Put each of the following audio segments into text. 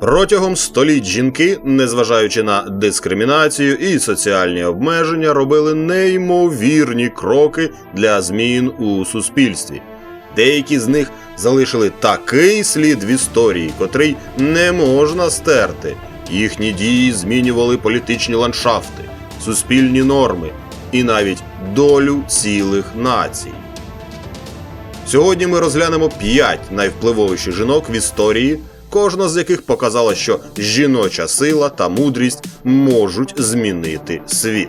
Протягом століть жінки, незважаючи на дискримінацію і соціальні обмеження, робили неймовірні кроки для змін у суспільстві. Деякі з них залишили такий слід в історії, котрий не можна стерти. Їхні дії змінювали політичні ландшафти, суспільні норми і навіть долю цілих націй. Сьогодні ми розглянемо п'ять найвпливовіших жінок в історії, кожна з яких показала, що жіноча сила та мудрість можуть змінити світ.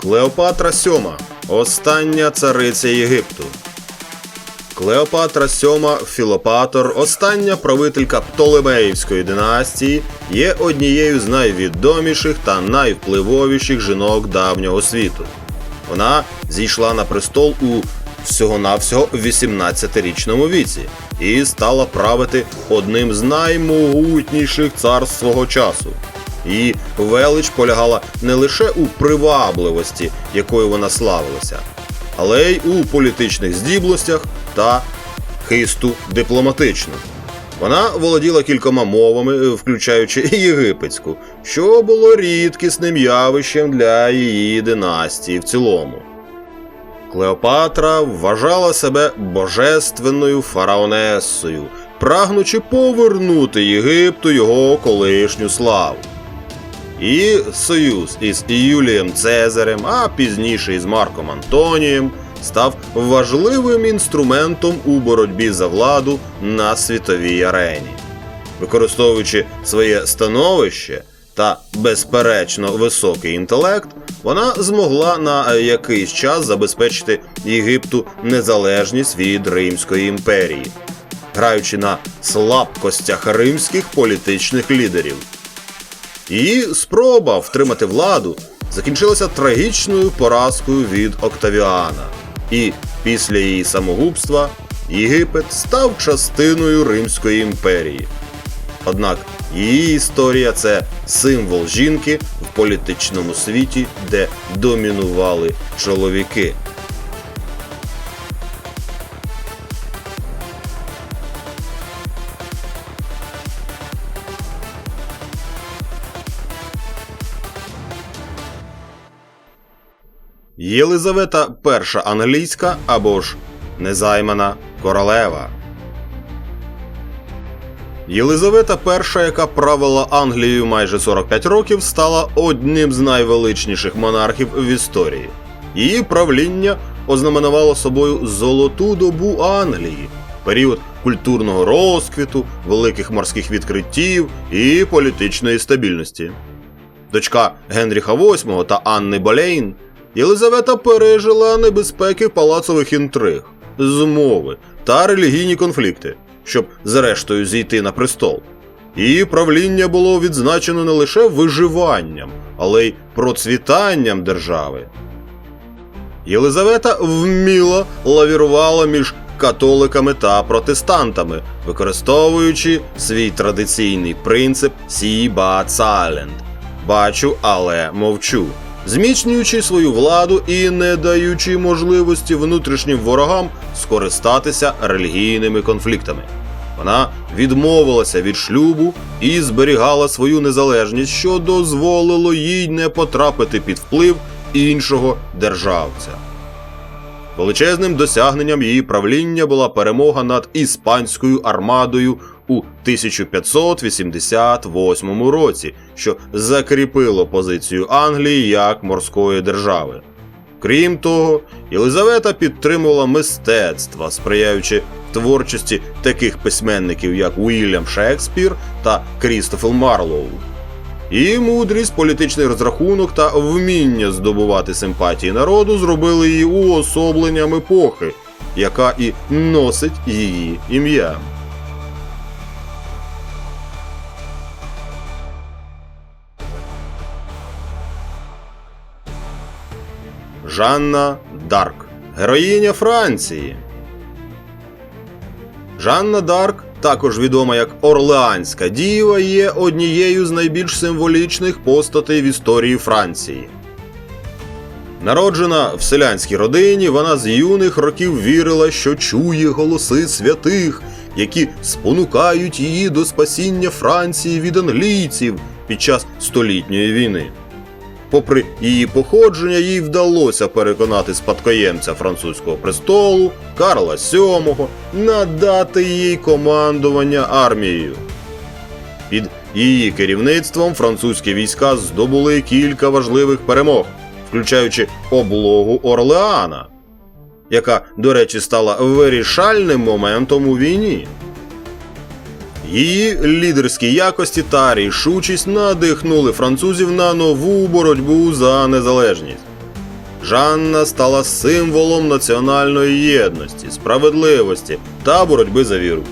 Клеопатра VII – остання цариця Єгипту. Клеопатра VII Філопатор, остання правителька Птолемеївської династії, є однією з найвідоміших та найвпливовіших жінок давнього світу. Вона зійшла на престол у всього-навсього 18-річному віці і стала правити одним з наймогутніших царств свого часу. Її велич полягала не лише у привабливості, якою вона славилася, але й у політичних здібностях та хисту дипломатичну. Вона володіла кількома мовами, включаючи єгипетську, що було рідкісним явищем для її династії в цілому. Клеопатра вважала себе божественною фараонесою, прагнучи повернути Єгипту його колишню славу. І союз із Юлієм Цезарем, а пізніше із Марком Антонієм, став важливим інструментом у боротьбі за владу на світовій арені. Використовуючи своє становище та безперечно високий інтелект, вона змогла на якийсь час забезпечити Єгипту незалежність від Римської імперії, граючи на слабкостях римських політичних лідерів. Її спроба втримати владу закінчилася трагічною поразкою від Октавіана, і після її самогубства Єгипет став частиною Римської імперії. Однак її історія це символ жінки в політичному світі, де домінували чоловіки. Єлизавета І англійська або ж незаймана королева. Єлизавета І, яка правила Англією майже 45 років, стала одним з найвеличніших монархів в історії. Її правління ознаменувало собою золоту добу Англії, період культурного розквіту, великих морських відкриттів і політичної стабільності. Дочка Генріха VIII та Анни Болейн, Єлизавета пережила небезпеки палацових інтриг, змови та релігійні конфлікти, щоб зрештою зійти на престол. Її правління було відзначено не лише виживанням, але й процвітанням держави. Єлизавета вміло лавірувала між католиками та протестантами, використовуючи свій традиційний принцип «See but – бачу, але мовчу, зміцнюючи свою владу і не даючи можливості внутрішнім ворогам скористатися релігійними конфліктами. Вона відмовилася від шлюбу і зберігала свою незалежність, що дозволило їй не потрапити під вплив іншого державця. Величезним досягненням її правління була перемога над іспанською армадою у 1588 році, що закріпило позицію Англії як морської держави. Крім того, Єлизавета підтримувала мистецтва, сприяючи творчості таких письменників, як Уільям Шекспір та Крістофел Марлоу. Її мудрість, політичний розрахунок та вміння здобувати симпатії народу зробили її уособленням епохи, яка і носить її ім'я. Жанна Дарк, героїня Франції. Жанна Дарк, також відома як Орлеанська діва, є однією з найбільш символічних постатей в історії Франції. Народжена в селянській родині, вона з юних років вірила, що чує голоси святих, які спонукають її до спасіння Франції від англійців під час столітньої війни. Попри її походження, їй вдалося переконати спадкоємця французького престолу Карла VII надати їй командування армією. Під її керівництвом французькі війська здобули кілька важливих перемог, включаючи облогу Орлеана, яка, до речі, стала вирішальним моментом у війні. Її лідерські якості та рішучість надихнули французів на нову боротьбу за незалежність. Жанна стала символом національної єдності, справедливості та боротьби за віру.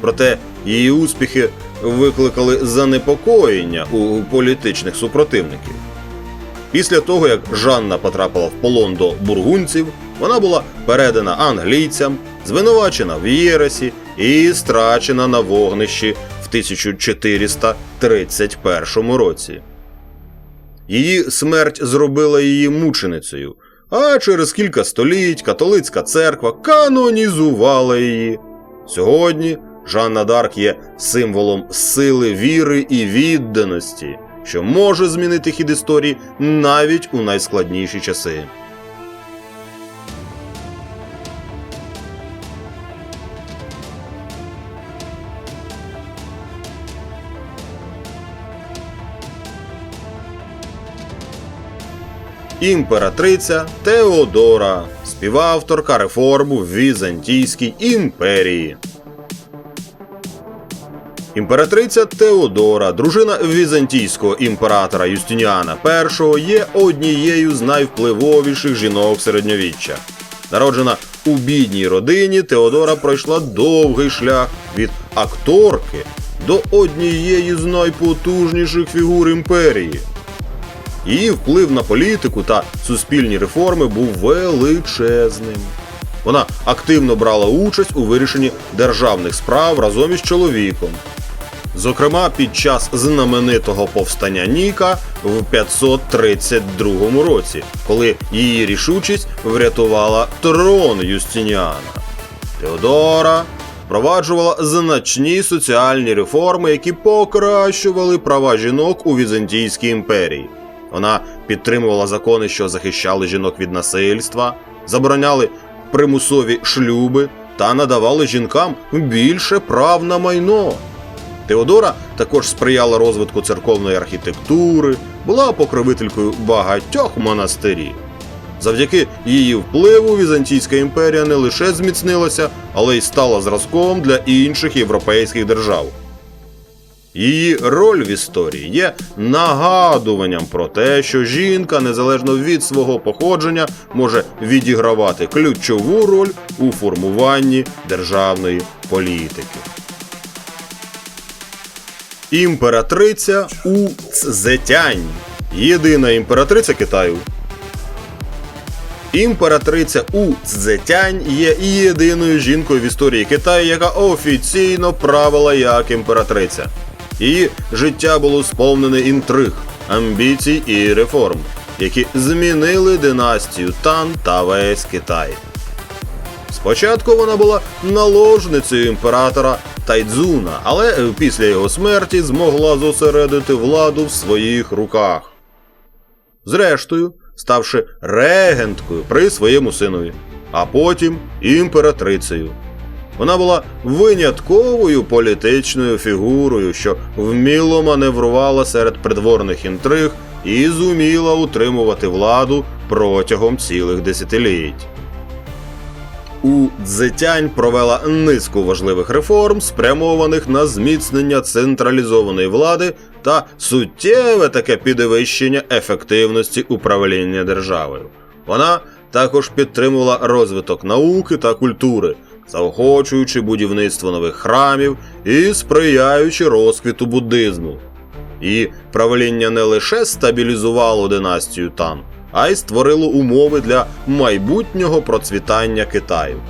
Проте її успіхи викликали занепокоєння у політичних супротивників. Після того, як Жанна потрапила в полон до бургунців, вона була передана англійцям, звинувачена в Єресі і страчена на вогнищі в 1431 році. Її смерть зробила її мученицею, а через кілька століть католицька церква канонізувала її. Сьогодні Жанна Дарк є символом сили віри і відданості, що може змінити хід історії навіть у найскладніші часи. Імператриця Теодора, співавторка реформ в Візантійській імперії. Імператриця Теодора, дружина візантійського імператора Юстиніана І, є однією з найвпливовіших жінок середньовіччя. Народжена у бідній родині, Теодора пройшла довгий шлях від акторки до однієї з найпотужніших фігур імперії. Її вплив на політику та суспільні реформи був величезним. Вона активно брала участь у вирішенні державних справ разом із чоловіком. Зокрема, під час знаменитого повстання Ніка в 532 році, коли її рішучість врятувала трон Юстиніана. Теодора впроваджувала значні соціальні реформи, які покращували права жінок у Візантійській імперії. Вона підтримувала закони, що захищали жінок від насильства, забороняли примусові шлюби та надавали жінкам більше прав на майно. Теодора також сприяла розвитку церковної архітектури, була покровителькою багатьох монастирів. Завдяки її впливу Візантійська імперія не лише зміцнилася, але й стала зразком для інших європейських держав. Її роль в історії є нагадуванням про те, що жінка, незалежно від свого походження, може відігравати ключову роль у формуванні державної політики. Імператриця У Цзетянь. Єдина імператриця Китаю. Імператриця У Цзетянь є єдиною жінкою в історії Китаю, яка офіційно правила як імператриця. Її життя було сповнене інтриг, амбіцій і реформ, які змінили династію Тан та весь Китай. Спочатку вона була наложницею імператора Тайдзуна, але після його смерті змогла зосередити владу в своїх руках. Зрештою, ставши регенткою при своєму синові, а потім імператрицею. Вона була винятковою політичною фігурою, що вміло маневрувала серед придворних інтриг і зуміла утримувати владу протягом цілих десятиліть. У Цзетянь провела низку важливих реформ, спрямованих на зміцнення централізованої влади та суттєве таке підвищення ефективності управління державою. Вона також підтримувала розвиток науки та культури, заохочуючи будівництво нових храмів і сприяючи розквіту буддизму. І правління не лише стабілізувало династію Тан, а й створило умови для майбутнього процвітання Китаю.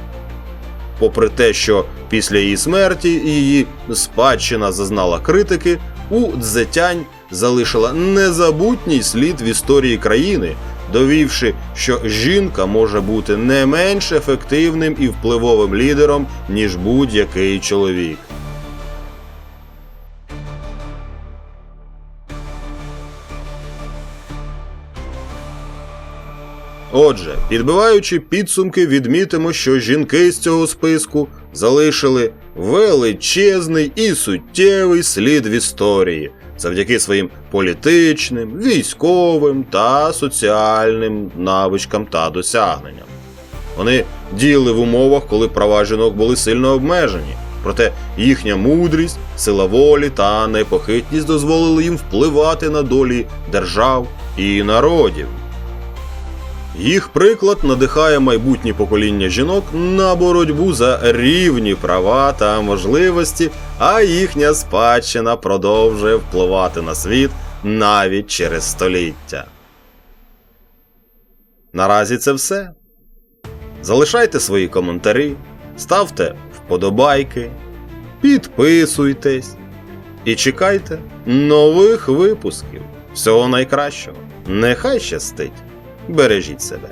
Попри те, що після її смерті її спадщина зазнала критики, у Цзетянь залишила незабутній слід в історії країни довівши, що жінка може бути не менш ефективним і впливовим лідером, ніж будь-який чоловік. Отже, підбиваючи підсумки, відмітимо, що жінки з цього списку залишили величезний і суттєвий слід в історії завдяки своїм політичним, військовим та соціальним навичкам та досягненням. Вони діяли в умовах, коли права жінок були сильно обмежені, проте їхня мудрість, сила волі та непохитність дозволили їм впливати на долі держав і народів. Їх приклад надихає майбутні покоління жінок на боротьбу за рівні права та можливості, а їхня спадщина продовжує впливати на світ навіть через століття. Наразі це все. Залишайте свої коментарі, ставте вподобайки, підписуйтесь і чекайте нових випусків. Всього найкращого. Нехай щастить! Бережіть себе.